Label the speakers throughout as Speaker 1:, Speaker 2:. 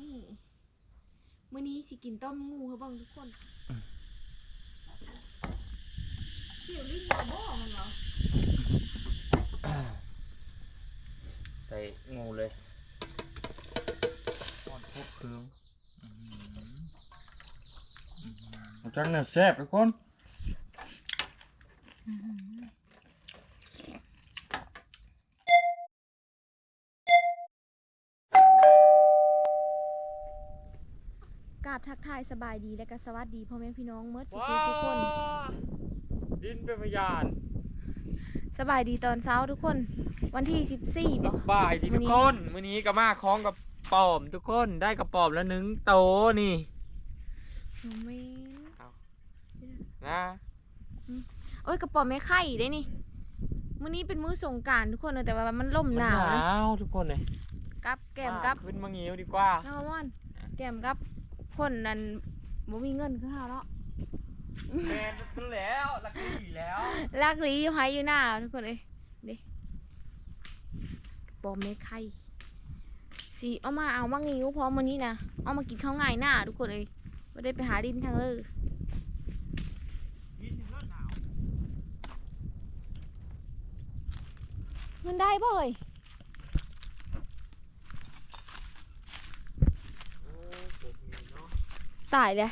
Speaker 1: นี่มื้อนี้สิกินต้มงูเขาบ้างทุกคนเสี่ยวลิ้นหมอบ่มันเหรอ
Speaker 2: ใส่งูเลยทอดครบเครื่องจังเนี่ยแซ่บทุกคน
Speaker 1: กราบทักทายสบายดีและก็สวัสดีพ่อแม่พี่น้องเมื่อสุขทุกคน
Speaker 2: ดินเป็นพยาน
Speaker 1: สบายดีตอนเช้าทุกคน วันที่14
Speaker 2: ส
Speaker 1: บ่
Speaker 2: บายดีทุกคนมื้อนี้ก็มาคล้องกับปอมทุกคนได้กระปอมแล้วหนึ่งโตนี่
Speaker 1: หนูไม่
Speaker 2: นะ
Speaker 1: โอ้ยกระป๋อมไม่ไข่ได้นี่มื้อนี้เป็นมื้อสงกรารทุกคนเนอะแต่ว่ามันล่มหนาว
Speaker 2: มั
Speaker 1: นะ
Speaker 2: วทุกคนเลย
Speaker 1: กับแก้มกับ
Speaker 2: ขึ้นมางิ้วดีกว่า
Speaker 1: น้ำมันแก้มกับ คนนั้นบ่มีเงินคือเฮาเนาะ
Speaker 2: แมนขึ้นแล้วลักลี่แล้ว
Speaker 1: ลากลีอยู่ไห้อยู่หน้าทุกคนเอ้ยเด้กระป๋อมไม่ไข่สิเอามาเอามางิ้วพร้อมมื้อนี้นะเอามากินข้าวง่ายหน้าทุกคนเอ้ยบ่ได้ไปหาดินทางเลย
Speaker 2: ดินถึงเริ่มหนาว
Speaker 1: มันได้บ่เอ้ย
Speaker 2: โอ้ผมมีเนาะ
Speaker 1: ตายเลย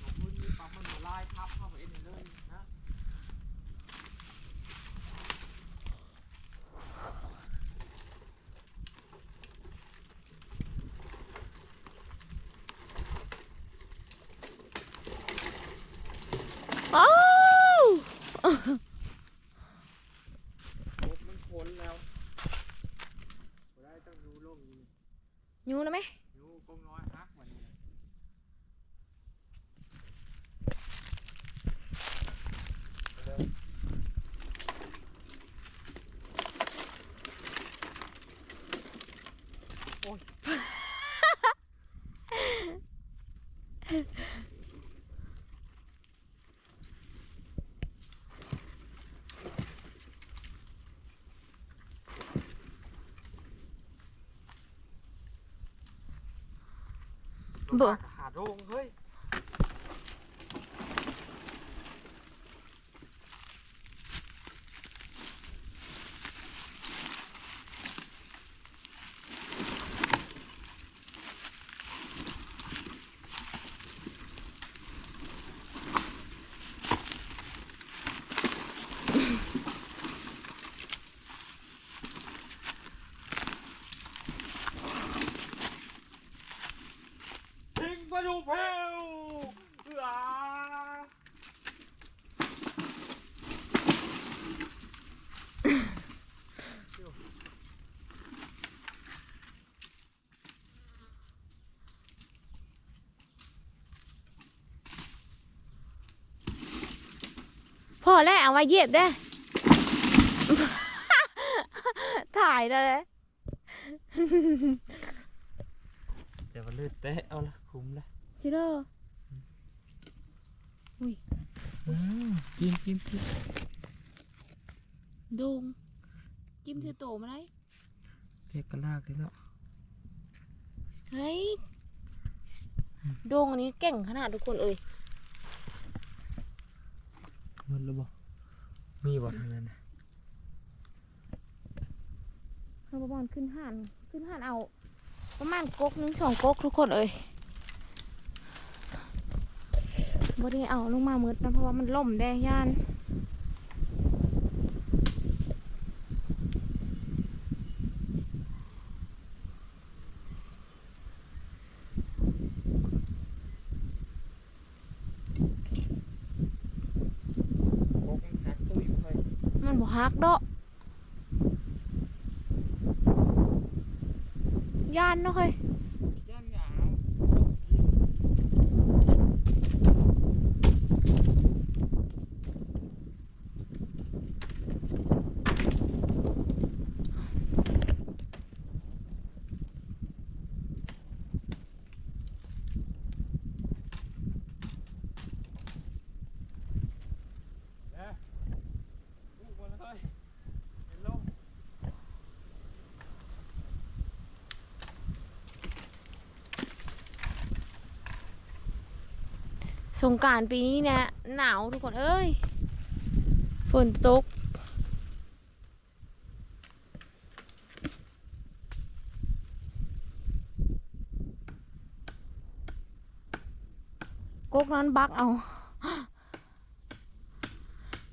Speaker 2: ของคุณมีปั๊มมันมาไล่ทับเข้าไปเองเลยนะ
Speaker 1: อ้าว
Speaker 2: โอ้มันพ้นแล้วบ่ได้ต้องรู้โลกนี้
Speaker 1: ยูนะไหม
Speaker 2: ยูกงน้อยฮักเหมือนนี้โอ้ย
Speaker 1: บ่
Speaker 2: หาโรงเฮ้ย ทิ้งปลาดุกเพลเอือ
Speaker 1: พอแล้วเอาไว้เหยียบได้ ถ่ายได้เลย
Speaker 2: เดี๋ยวมันลืดเตะเอาละคุ้มละ
Speaker 1: ชิโร่
Speaker 2: กินกินกิน
Speaker 1: ดงจิ้มถือโตมาได้
Speaker 2: เทกกระลากเลยเนาะ
Speaker 1: เฮ้ยดงอันนี้เก่งขนาดทุกคนเอ่ย
Speaker 2: มันระบ่มีบ่ทางนั้นนะ
Speaker 1: เพิ่งประมาณขึ้นห่านขึ้นห่านเอา ประมาณก๊กนึงสองก๊กทุกคนเอ้ยบ่ได้เอาลงมามืดนะเพราะว่ามันล่มแดงย่าน
Speaker 2: พกมันหักตุ้ยไป
Speaker 1: มันบ่ฮักดอก ย่านเนาะเฮ้ย สงการปีนี้เนี่ยหนาวทุกคนเอ้ย ฝนตก กกนั้นบักเอา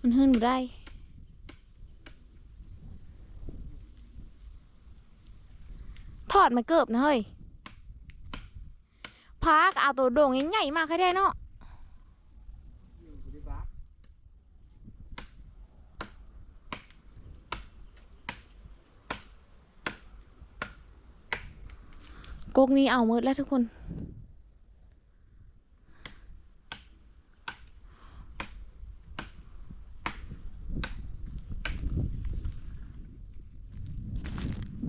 Speaker 1: มันหื้นบ่ได้ทอดมาเกิบนะเฮ้ยพากเอาตัวโด่งใหญ่ๆมากให้ได้เนาะ กกนี้เอาหมืดแล้วทุกคน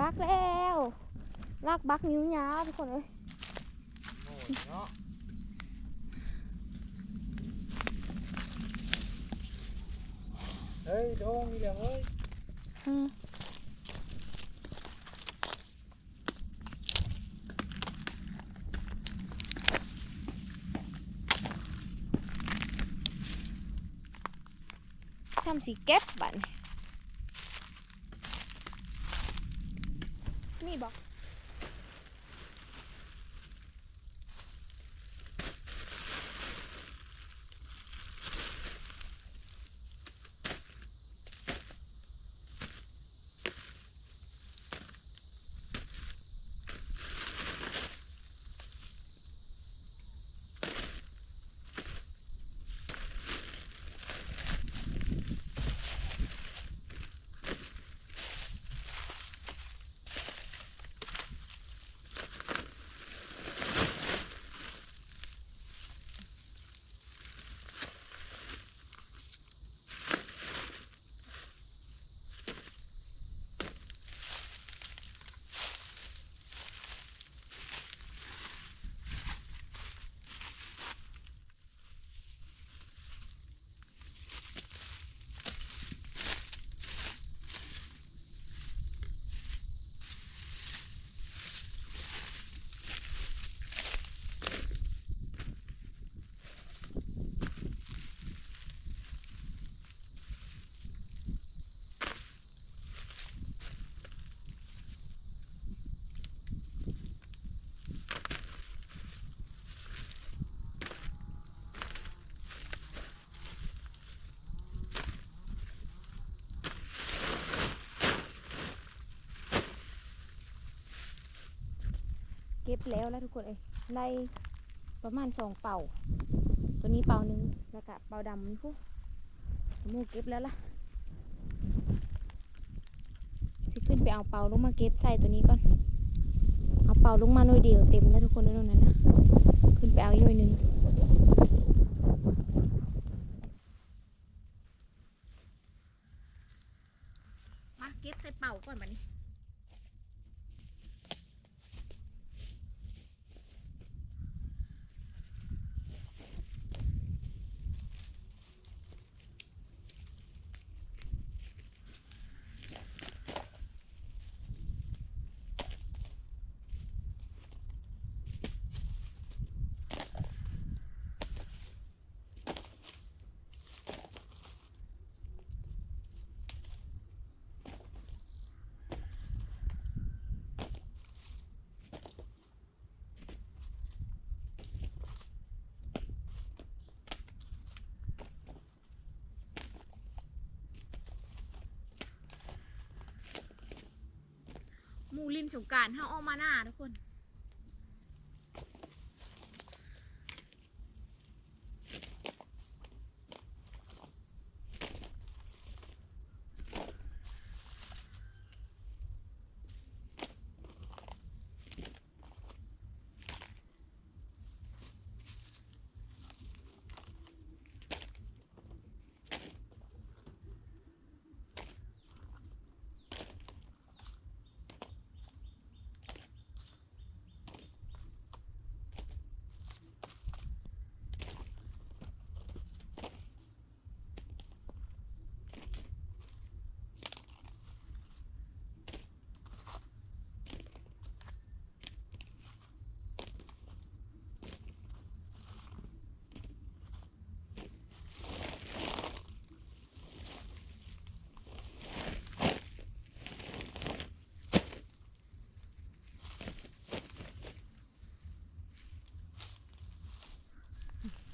Speaker 1: บักแล้วลากบักนิ้วยาวทุกคนเอ้ย
Speaker 2: โอ้ยเนาะเฮ้ยโดงนี่แหละเฮ้ย
Speaker 1: ซ้ำสีเก็บบัดนมีบอก ก็บแล้วแล้วทุกคนเอ้ยได้ประมาณสองเป่า ตัวนี้เป่าหนึ่งแล้วก็เป่าดำนี่พูหมูเก็บแล้วล่ะสิขึ้นไปเอาเป่าลงมาเก็บใส่ตัวนี้ก่อน เอาเป่าลงมาหน่อยเดียวเต็มแล้วทุกคนในตรงนั้นนะขึ้นไปเอาอีกหน่อยหนึงมาเก็บใส่เป่าก่อนบัดนี้ มูลินสงกรารเฮาออกมาหน้าทุกคน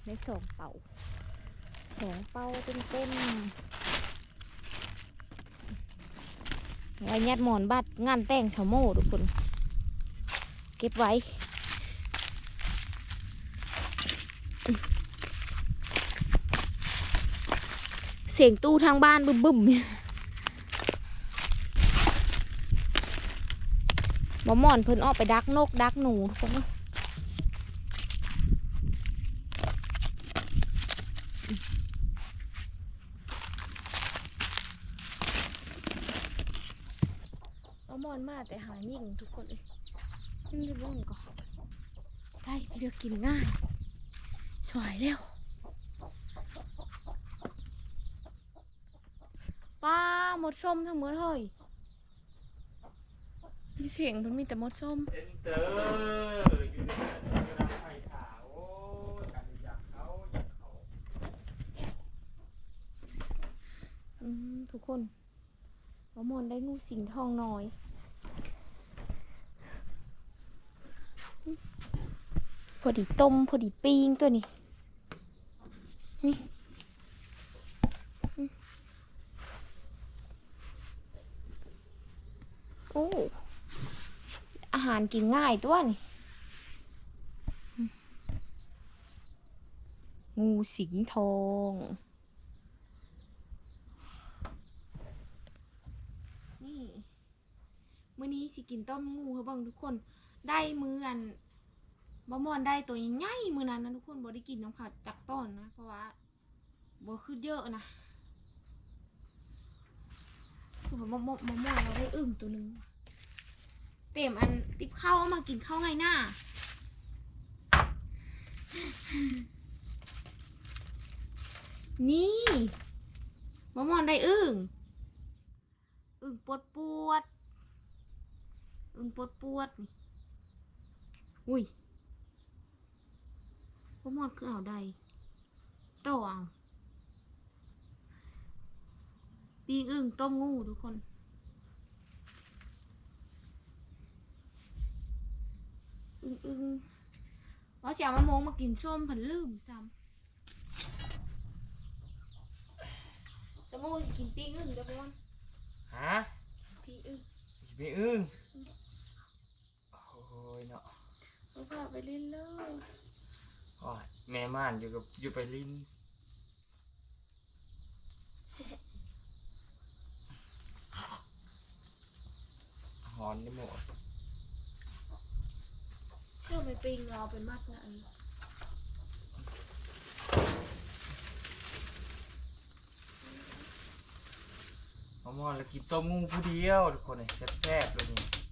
Speaker 1: สองเป่าสองเป่าเต็มเต็มไว้ยัดหมอนบัดงานแต่งชาวโม่ทุกคน เก็บไว้เสียงตู้ทางบ้านบึ้มบึ้มๆหมอหมอนเพิ่นออกไปดักนก ดักหนูทุกคนเอ้ยห มอนมาแต่หายิ่งทุกคนเลยนี่จะบ้งก่อนได้เดี๋ยวกินง่ายสวยแล้วป้าหมดส้มทั้งหมดเลยมีเสียงมันมีแต่หมดส้ม
Speaker 2: เอ็นเตอร์อยู่ในกระดาษไข่ขาวโอ้ยกันอยากเขาอยากเขา
Speaker 1: อืมทุกคนมอหมอนได้งูสิงทองน้อย อดีต้มพอดีปิ้งตัวนี้ นี่อืมโอ้อาหารกินง่ายตัวนี่ งูสิงทองนี่มื้อนี้สิกินต้มงูเขาเบิ่งทุกคน ได้มืออัน บะมอนได้ตัวใหญ่มือนั้นนะทุกคนบ่ได้กินน้ำขาดจากต้นนะ เพราะว่าบ่คือเยอะนะคือบบมะมะมะม่วงเราได้อึ่งตัวหนึงเต็มอันติบข้าวเอามากินข้าวไงหน้านี่มะม่วงได้อึ่งอึ่งปวดปวดอึ่งปวดปวดนี่อุ้ย พ่อมอดคือเอาใดโตเอาปีงอึ่งต้มงูทุกคนอึ่งอึ่งว่าจะเอามะม่วงมากินส้มผันลืมซ้ำจะมากินปีงอึ่งเดี๋ยวพ่อมอน
Speaker 2: ฮะ
Speaker 1: ปีงอึ่ง
Speaker 2: มีอึ้งโอ้ยเนาะ
Speaker 1: เอาพาไปเล่นเลย
Speaker 2: โอ้ยแม่ม่านอยู่กับอยู่ไปลิ้นหอนได้หมด
Speaker 1: เชื่อไหมปิงเราเป็นมากนะอันนี้
Speaker 2: มะม่วงแล้วกินต้มงูผู้เดียวทุกคนเลยแซ่บๆเลยนี่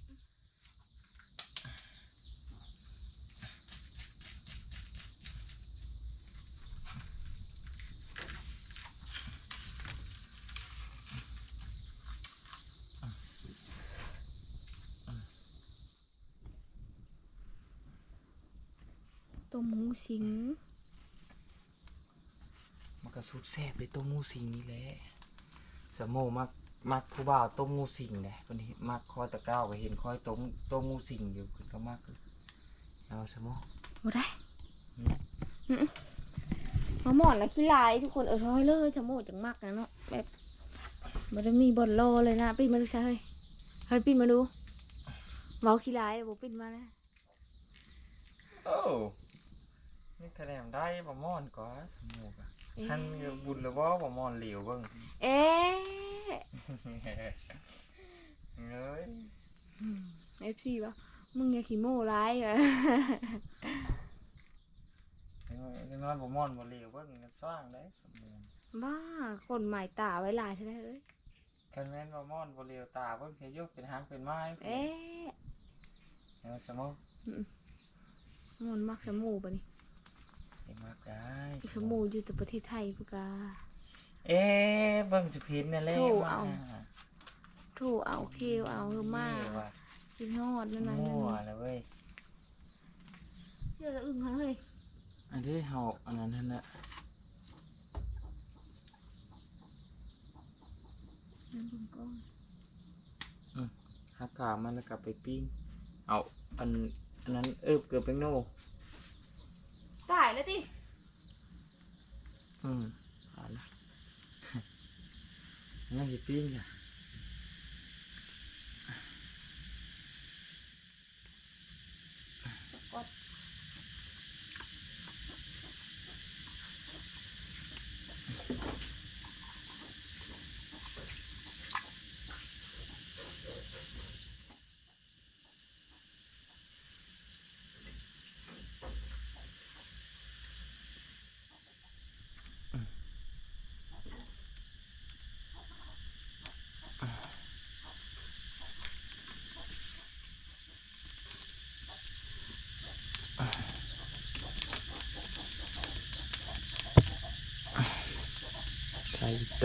Speaker 1: ตัวหมูสิง
Speaker 2: มันก็สุดแซ่บเลยต้มงูสิงนี่แหละสมโมมักมักผู้บ่าวต้มงูสิงเลยคนนี้มักคอยตะก้าวก็เห็นคอยต้มต้มงูสิงอยู่คนก็มักเอาสมโม
Speaker 1: บ่ได้
Speaker 2: อืม
Speaker 1: อืมมาหมอนแล้วขี้ลายทุกคนเออท้อยเลยจะโมจังมากนะเนาะแบบมันได้มีบอลโลเลยนะปินมาดูใช่เฮ้ยเฮ้ยปินมาดูเมาขี้ลายเดี๋ยวบอกปินมานะ
Speaker 2: โอ้ นี่คะแนนได้ประมอนก่อนสมโมกะ
Speaker 1: เอ๊ะ
Speaker 2: ท่านก็บุญหรือว่าประมอนเหลียวเบ้าง
Speaker 1: เอ๊ะ
Speaker 2: เอ้ย
Speaker 1: เอฟซีปะมึงอย่าขี้โม่ร้ายเหรอ
Speaker 2: ยังน้อยประมอนบ่เหลียวเบ้างกันสร้างได้สมโม
Speaker 1: บ้าคนหมายตาไว้หลายเท่าไหร่เอ้ย
Speaker 2: คะแนนประมอนบ่เหลียวตาเบิ่งแค่ยกเป็นหางเป็นไม้
Speaker 1: เอ๊ะ
Speaker 2: เอาสมโม
Speaker 1: มันมักสมูปะนี่
Speaker 2: เห็นมากได้
Speaker 1: สมูอยู่แต่ประเทศไทยปะกา
Speaker 2: เอ๊ะเบิ่งจะพินนั่นแหละ
Speaker 1: โถ่
Speaker 2: มา
Speaker 1: เอา ถูกเอาเควเอาเฮอมา
Speaker 2: นี่ว่ะ
Speaker 1: กินฮอดนั่นนั่น
Speaker 2: มั่ว
Speaker 1: นั่น
Speaker 2: แล้วเว้ย
Speaker 1: เดี๋ยวละอึ้งเขาเลย
Speaker 2: อันที่เฮาอันนั้นนั่นน่ะ
Speaker 1: นั่นผมก็
Speaker 2: หักขามันแล้วกลับไปปิ้งเอาอันอันนั้นเออเกือบเป็นโน
Speaker 1: ตายแล้วที่
Speaker 2: อืมเอาละงั้นสิปีนจ้ะ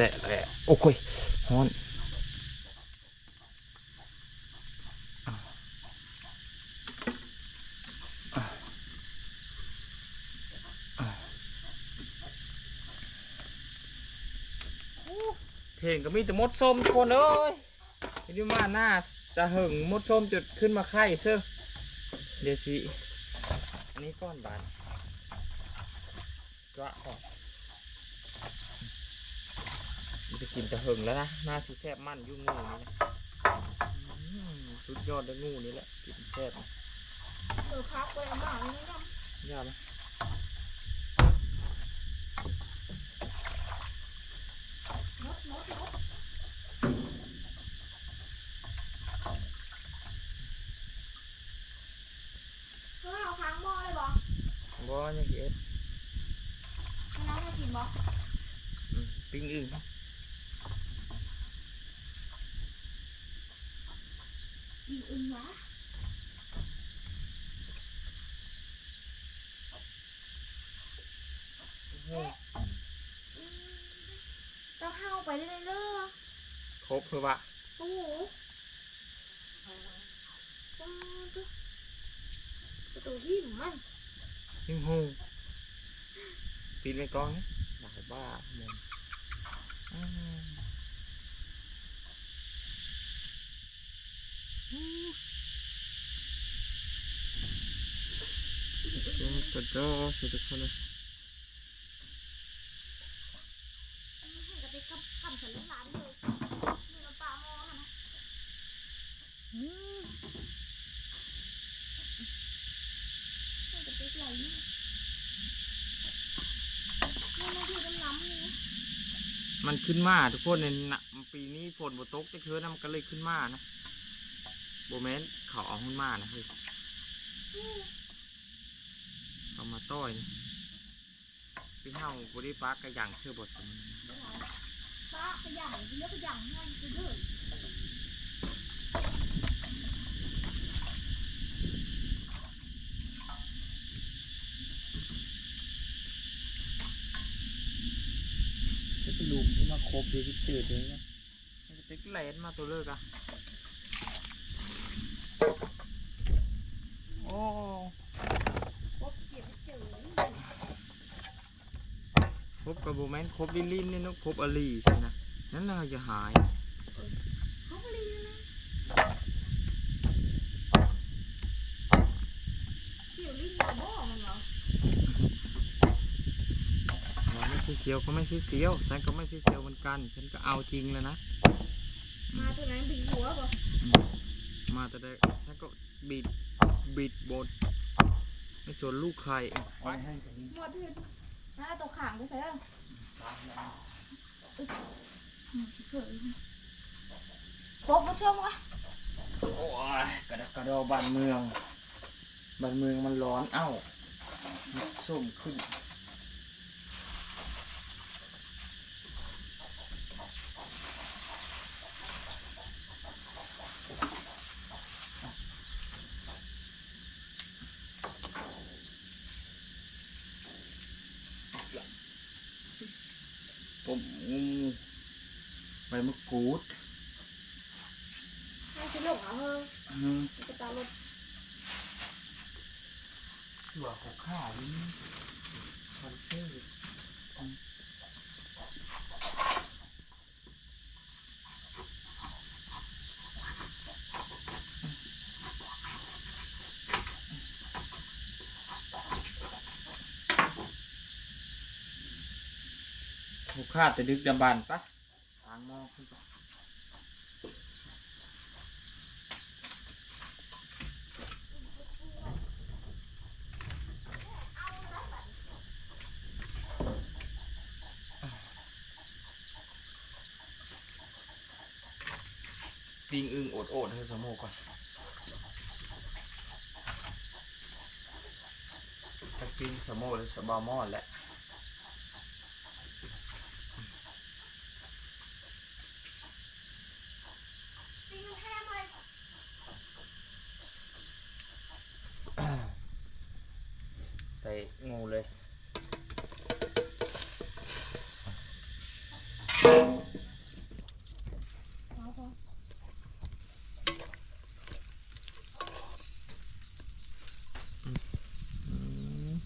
Speaker 2: แตะแหละโอ้ยฮ้อนเพลงก็มีแต่มดส้มคนเอ้ยนดิมาหน้าตาหึงมดส้มจุดขึ้นมาไข่เสื้อเดี๋ยวสิอันนี้ก้อนบานกระก่อน มัน จะกินแต่หึงแล้วนะหน้าสีแซ่บมั่นอยุ่งงูนี่นะอืมสุดยอดเลยงูนี่แหละกินแซ่บนะ
Speaker 1: เออครับไปเอามาเอานี่นะ
Speaker 2: ยากไหม
Speaker 1: มดมดมดก็เอาค้างหม้อเลยบ่
Speaker 2: บ่ยังกิน
Speaker 1: ให้น้ำให้กินบ่
Speaker 2: อืมปิ้งอึ่ง
Speaker 1: กิน อึงวะต้องเข้าไปเรื่อยๆเลย
Speaker 2: ครบคือวะ
Speaker 1: โอ้โหประตูหิมมัน
Speaker 2: ยิงหูปิดไว้ก่อนนะหลาบ้ามึงอืมโอ้ กระโดดสุดคนเลย
Speaker 1: ให้กระติกกับกับฉันล้านเลยมีน้ำปลาหม้อนะนะอืมให้กระติกไหลนี่นี่ไม่ที่น้ำน้ำนี่
Speaker 2: มันขึ้นมาทุกคนในน่ะปีนี้ฝนบตกจะคือนะมันก็เลยขึ้นมานะโบแมนเขาเอาขึ้นมานะเฮ้ย เขามาต้อยนี่พี่เฮาบริปากกระยังเชื่อบทมัน
Speaker 1: ป้าไปย่างเยอะไปย่างให้ไปเด้อ
Speaker 2: จะเป็นลุมที่มาครบเดวิดเตอร์เลยนะมันจะเป็นแลนมาตัวเลิกอะโอ้
Speaker 1: พบเก็บไปเจอ
Speaker 2: ครบกับโบแมนครบลินลินนี่เนอะครบอลีใช่นะนั่นเราจะหาย
Speaker 1: เขาก็ลีนะเกี่ยวลิ้นกับหม้อมันเหรอ
Speaker 2: เราไม่ใช่เสียวก็ไม่ใช่เสียวฉันก็ไม่ใช่เสียวเหมือนกัน ฉันก็เอาจริงแล้วนะ
Speaker 1: มาตัวไหนบินหัวป่ะ
Speaker 2: อืมมาแต่ได้ฉันก็บิดบิดบทไม่สนลูกใครเอาไปให้กันนี้
Speaker 1: หมดเพื่อ ถ้าตกขังไปใส่แล้วมันชิเกผู้ชมวะ
Speaker 2: โอ้ยกระดกกระดอบ้านเมืองบ้านเมืองมันร้อนเอ้า ส้มขึ้น ผม ใบมะกรูด
Speaker 1: ให้ฉันหลงเอาเฮ้ย
Speaker 2: อืม
Speaker 1: จะตาลด
Speaker 2: หัวของข้านี่คอนเซ่อืมผูกขาดแต่ดึกดำบานปะ ปิงอึงโอดโอดให้สมโมก่อนถ้าปิงสมโมหรือสบามอนแหละ ใส่งูเลย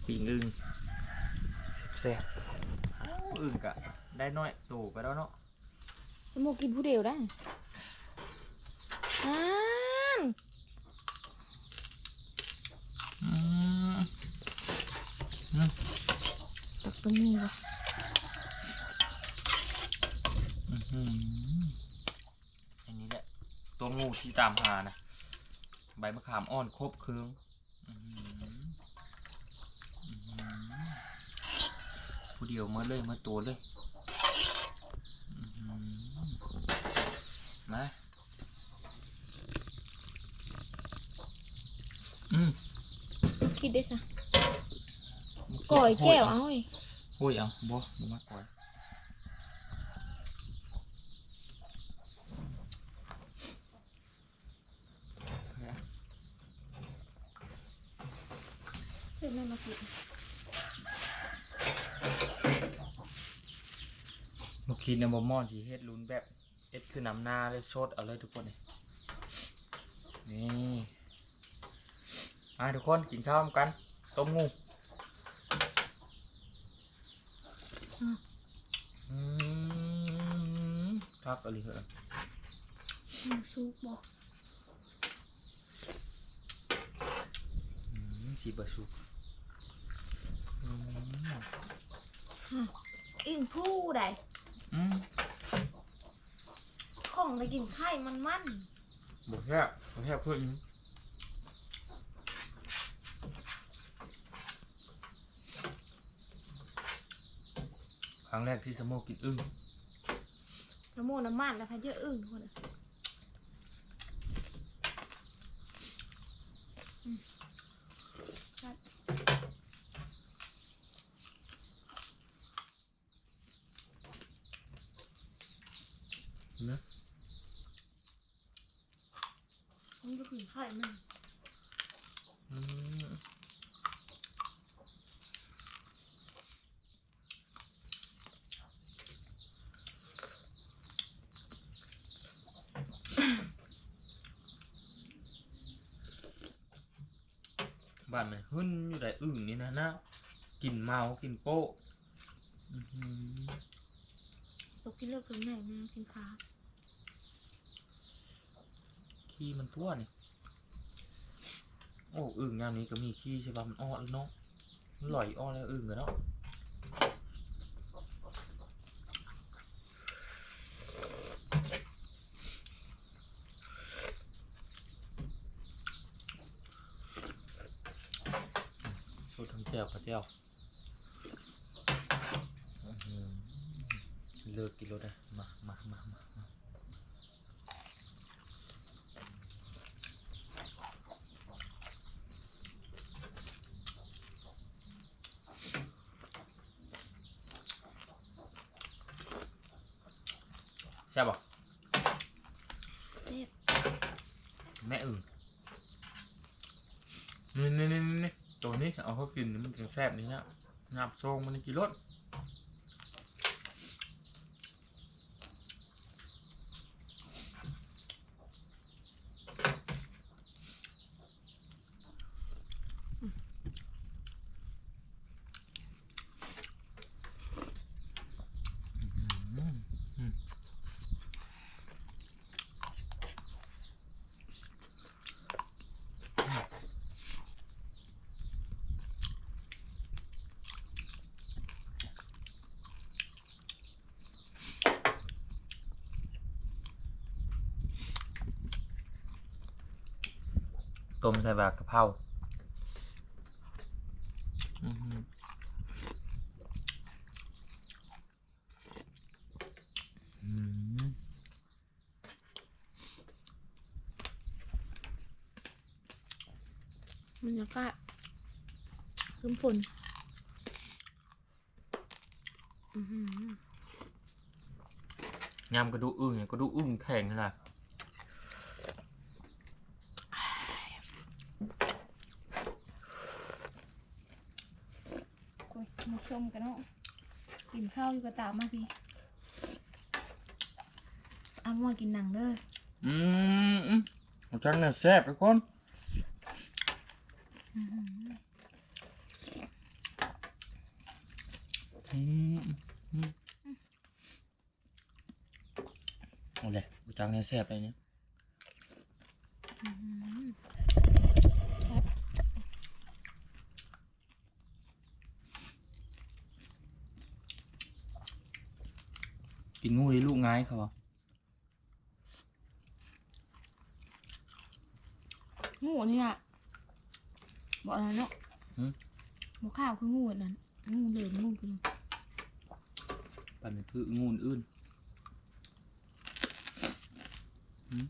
Speaker 2: ปีงอึงแซ่บๆอ้าวอึงกะ ได้น้อยตู่ไปแล้วเนาะ
Speaker 1: สโม กินผู้เดียวได้อ่าน
Speaker 2: อืม
Speaker 1: ตักตัวนี้ว่ะ
Speaker 2: อื้อหืออันนี้แหละ ตัวงูที่ตามหานะ ใบมะขามอ่อนครบเครื่องอื้อหืออื้อหือผู้เดียวมาเลยมาตัวเลยอื้อหือ มา อืม
Speaker 1: คิดได้ซะก่อยแก้วเอาเอ้ย
Speaker 2: โอ้ยเอาบ่บ่มากกว่า
Speaker 1: เสร็จแล้วมากิน
Speaker 2: เมื่อกี้เนี่ยบ่มอนสิเฮ็ดลุ้นแบบเอ็ด คือน้ำหน้าเลยชดเอาเลยทุกคนนี่นี่มาทุกคนกินข้าวกัน ต้มงูอืมครับอะไรเหรอ
Speaker 1: หมูซุปบอก
Speaker 2: อืมสีบะสุกอืม
Speaker 1: อิงผู้ใด
Speaker 2: อืม
Speaker 1: ขอ งไปกินไข่มันมัน
Speaker 2: บ่แค่บ่แค่เพื่อนครั้งแรกที่สโมกินอึ้ง
Speaker 1: น้ำโมน้ำมันแล้วพะเยอะอึ้งคนน่ะอืมครับ
Speaker 2: นะ
Speaker 1: ผม จะกินไข่มัน
Speaker 2: อืมบ้านมันหึ่นอยู่ได้อึ่งนี่นะนะกินเมากินโป๊ะอื้อหือ
Speaker 1: ตกกินเลือดถึงไหนมากินฟ้า
Speaker 2: ขี้มันทั่วนี่ โอ้อึ่งงานนี้ก็มีขี้ใช่ป่ะมันอ้อแล้วเนาะมันลอยอ้อแล้วอึ่งกันเนาะสูตรทั้งแจ่วกับแจ่วอื้อหือเลิกกินรถได้มามามามามา ใช่ป่ะ
Speaker 1: เซ็บ
Speaker 2: แม่อึ่งนี่นี่นี่นี่ตัวนี้เอาเขากินมันจะแซ่บนี่นะงับทรงมันกี่รส มใส่บากกะเพราอื้อหืออืม
Speaker 1: บรรยากาศครึ้มฝนอื้อหือยำ
Speaker 2: กระดูกอึ่งเนี่ยกระดูกอึ่งแข็งขนาด
Speaker 1: กดมาชมกันเนาะ กินข้าวอยู่กับตามาพี่เอามากินหนังเด้อ
Speaker 2: อืมอืมของฉันเนี่ยแซ่บทุกคน
Speaker 1: อือหือ
Speaker 2: อืมอืมเอาเลยของฉันเนี่ยแซ่บไปเนี่ย
Speaker 1: อื้อหือ
Speaker 2: กินงูได้ลูกง่ายเขาบอก
Speaker 1: งูนี่อะบอกอะไรเนาะบอกข้าวคืองูอันนั่นงูเหลืองงูคือ
Speaker 2: ปันเป็นพืชงูอื่นอืม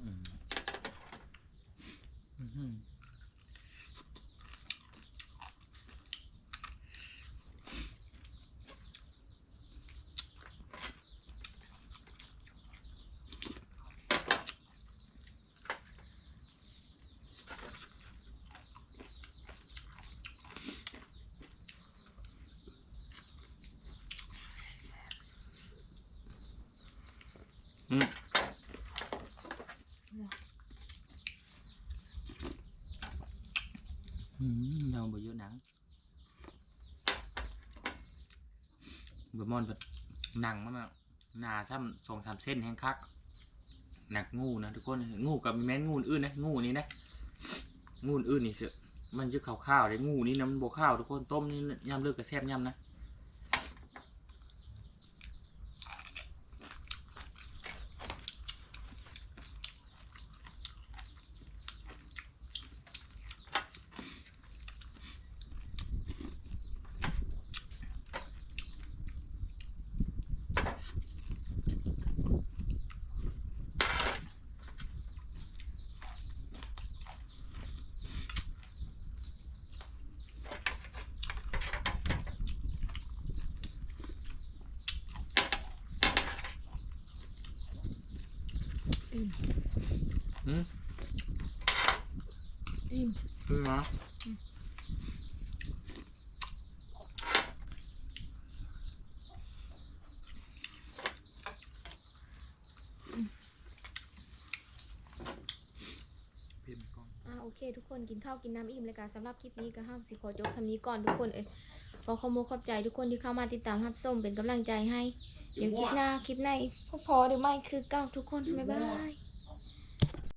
Speaker 2: อืมอื้อหือ อืมอืมเราบ่เยอะหนังบะ มอนแบบหนังมากหนาซ้ำสองสามเส้นแห้งคัก หนักงูนะทุกคนงูกับแม้นงูอื่นนะงูนี้นะงูอื่นนี่เสือมันจะขาวๆเลยงูนี่นะมันบวข้าวทุกคนต้มนี่ยำเลือกกระแซบยำนะ
Speaker 1: อิ่ม
Speaker 2: อืม
Speaker 1: อิ่ม
Speaker 2: อืมนะเปลี่ยนกล้อง
Speaker 1: อ่าโอเค ทุกคนกินข้าวกินน้ำอิ่มเลยกันสำหรับคลิปนี้ก็ห้ามสิขอจบทำนี้ก่อนทุกคนเอ้ยขอขอบคุณขอบใจทุกคนที่เข้ามาติดตามรับส้มเป็นกำลังใจให้ เดี๋ยวคลิปหน้าคลิปในพวกพอหรือไม่คือเก้าทุกคนบ๊ายบาย